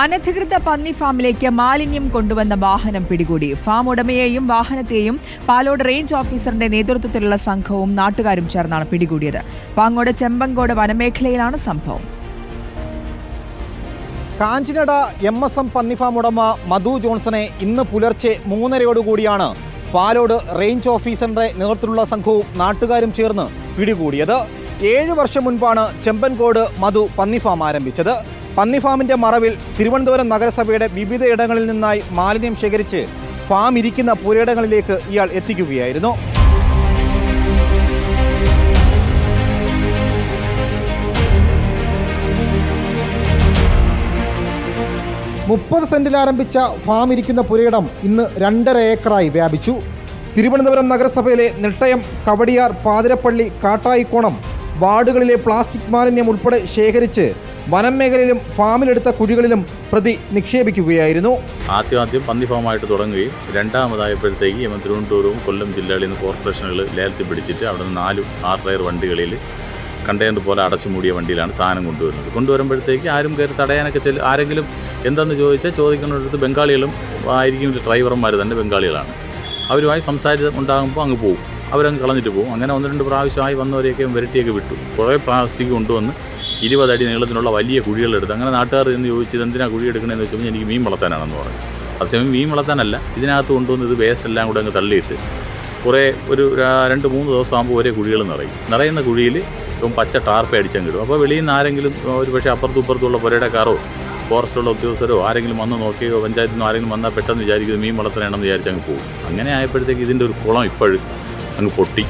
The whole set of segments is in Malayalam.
അനധികൃത പന്നി ഫാമിലേക്ക് മാലിന്യം കൊണ്ടുവന്ന വാഹനം പിടികൂടി. ഫാം ഉടമയെയും വാഹനത്തെയും പാലോട് റേഞ്ച് ഓഫീസറിന്റെ നേതൃത്വത്തിലുള്ള സംഘവും നാട്ടുകാരും ചേർന്നാണ് പിടികൂടിയത്. പാങ്ങോട് ചെമ്പങ്കോട് വനമേഖലയിലാണ് സംഭവം. കാഞ്ചിനട എം എസ് എം പന്നിഫാം ഉടമ മധു ജോൺസനെ ഇന്ന് പുലർച്ചെ മൂന്നരയോടുകൂടിയാണ് പാലോട് റേഞ്ച് ഓഫീസറിന്റെ നേതൃത്വത്തിലുള്ള സംഘവും നാട്ടുകാരും ചേർന്ന് പിടികൂടിയത്. ഏഴു വർഷം മുൻപാണ് ചെമ്പൻകോട് മധു പന്നിഫാം ആരംഭിച്ചത്. പന്നിഫാമിന്റെ മറവിൽ തിരുവനന്തപുരം നഗരസഭയുടെ വിവിധ ഇടങ്ങളിൽ നിന്നായി മാലിന്യം ശേഖരിച്ച് ഫാം ഇരിക്കുന്ന പുരയിടങ്ങളിലേക്ക് ഇയാൾ എത്തിക്കുകയായിരുന്നു. മുപ്പത് സെന്റിൽ ആരംഭിച്ച ഫാം ഇരിക്കുന്ന പുരയിടം ഇന്ന് രണ്ടര ഏക്കറായി വ്യാപിച്ചു. തിരുവനന്തപുരം നഗരസഭയിലെ നെട്ടയം കവടിയാർ പാതിരപ്പള്ളി കാട്ടായിക്കോണം വാർഡുകളിലെ പ്ലാസ്റ്റിക് മാലിന്യം ഉൾപ്പെടെ ശേഖരിച്ച് വനം മേഖലയിലും ഫാമിലെടുത്ത കുഴികളിലും പ്രതി നിക്ഷേപിക്കുകയായിരുന്നു. ആദ്യം ആദ്യം പന്നി ഫാമായിട്ട് തുടങ്ങുകയും രണ്ടാമതായപ്പോഴത്തേക്ക് ഇവൻ തിരുവനന്തപുരവും കൊല്ലം ജില്ലകളിൽ നിന്ന് കോർപ്പറേഷനുകൾ ലേലത്തിൽ പിടിച്ചിട്ട് അവിടെ നിന്ന് നാല് ആറ് ടയർ വണ്ടികളിൽ കണ്ടെയ്നർ പോലെ അടച്ചു മൂടിയ വണ്ടിയിലാണ് സാധനം കൊണ്ടുവരുന്നത്. കൊണ്ടുവരുമ്പോഴത്തേക്ക് ആരും കയറി തടയാനൊക്കെ ചെല്ലു ആരെങ്കിലും എന്തെന്ന് ചോദിച്ചാൽ ചോദിക്കുന്നിടത്ത് ബംഗാളികളും ആയിരിക്കും ഡ്രൈവർമാർ തന്നെ ബംഗാളികളാണ്. അവരുമായി സംസാരിച്ച് ഉണ്ടാകുമ്പോൾ അങ്ങ് പോകും അവരങ്ങ് കളഞ്ഞിട്ട് പോകും അങ്ങനെ ഒന്ന് രണ്ട് പ്രാവശ്യമായി വന്നവരെയൊക്കെ വെരട്ടിയൊക്കെ വിട്ടു. കുറേ പ്ലാസ്റ്റിക് കൊണ്ടുവന്ന് ഇരുപതടി നീളത്തിനുള്ള വലിയ കുഴികളെടുത്ത് അങ്ങനെ നാട്ടുകാർ എന്ന് ചോദിച്ചു എന്തിനാണ് കുഴി എടുക്കണമെന്ന് വെച്ചാൽ എനിക്ക് മീൻ വളർത്താനാണെന്ന് പറഞ്ഞു. അതേസമയം മീൻ വളർത്താനല്ല ഇതിനകത്ത് കൊണ്ടുവന്ന് ഇത് വേസ്റ്റ് എല്ലാം കൂടെ അങ്ങ് തള്ളിയിട്ട് കുറേ ഒരു രണ്ട് മൂന്ന് ദിവസം ആകുമ്പോൾ ഒരേ കുഴികൾ നിറയും. നിറയുന്ന കുഴിയിൽ ഇപ്പം പച്ച ടാർപ്പ് അടിച്ചങ്ങ് അടിച്ചങ്ങിടും അപ്പോൾ വെളിയിൽ നിന്ന് ആരെങ്കിലും ഒരു പക്ഷേ അപ്പുറത്തും ഇപ്പുറത്തുള്ള പുരയിടക്കാരോ ഫോറസ്റ്റുള്ള ഉദ്യോഗസ്ഥരോ ആരെങ്കിലും വന്ന് നോക്കിയോ പഞ്ചായത്തിൽ നിന്ന് ആരെങ്കിലും വന്നാൽ പെട്ടെന്ന് വിചാരിക്കുന്നത് മീൻ വളർത്തണമെന്ന് വിചാരിച്ച് അങ്ങ് പോകും. അങ്ങനെ ആയപ്പോഴത്തേക്ക് ഇതിന്റെ ഒരു കുളം ഇപ്പോഴും അങ്ങ് പൊട്ടി.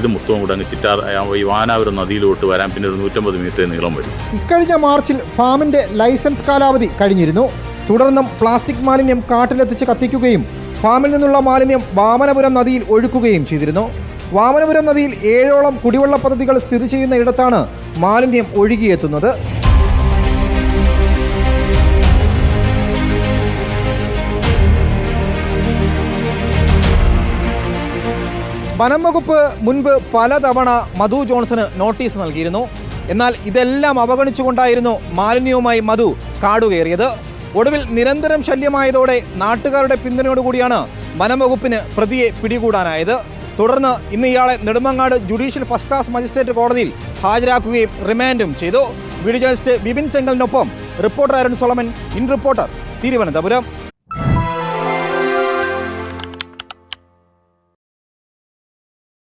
ഇത് മൊത്തവും കൂടെ അങ്ങ് ചിറ്റാർ ഈ വാനാപുരം നദിയിലോട്ട് വരാൻ പിന്നെ ഒരു നൂറ്റമ്പത് മീറ്റർ നീളം വരും. ഇക്കഴിഞ്ഞ മാർച്ചിൽ ഫാമിന്റെ ലൈസൻസ് കാലാവധി കഴിഞ്ഞിരുന്നു. തുടർന്നും പ്ലാസ്റ്റിക് മാലിന്യം കാട്ടിലെത്തിച്ച് കത്തിക്കുകയും ഫാമിൽ നിന്നുള്ള മാലിന്യം വാമനപുരം നദിയിൽ ഒഴുക്കുകയും ചെയ്തിരുന്നു. വാമനപുരം നദിയിൽ ഏഴോളം കുടിവെള്ള പദ്ധതികൾ സ്ഥിതി ചെയ്യുന്ന ഇടത്താണ് മാലിന്യം ഒഴുകിയെത്തുന്നത്. വനം വകുപ്പ് മുൻപ് പലതവണ മധു ജോൺസന് നോട്ടീസ് നൽകിയിരുന്നു. എന്നാൽ ഇതെല്ലാം അവഗണിച്ചുകൊണ്ടായിരുന്നു മാലിന്യവുമായി മധു കാടുകയറിയത്. ഒടുവിൽ നിരന്തരം ശല്യമായതോടെ നാട്ടുകാരുടെ പിന്തുണയോടുകൂടിയാണ് വനം വകുപ്പിന് പ്രതിയെ പിടികൂടാനായത്. തുടർന്ന് ഇന്ന് ഇയാളെ Nedumangad judicial first class magistrate കോടതിയിൽ ഹാജരാക്കുകയും റിമാൻഡും ചെയ്തു. Video journalist Bipin ചെങ്കലിനൊപ്പം reporter Arun Solomon. In reporter Thiruvananthapuram.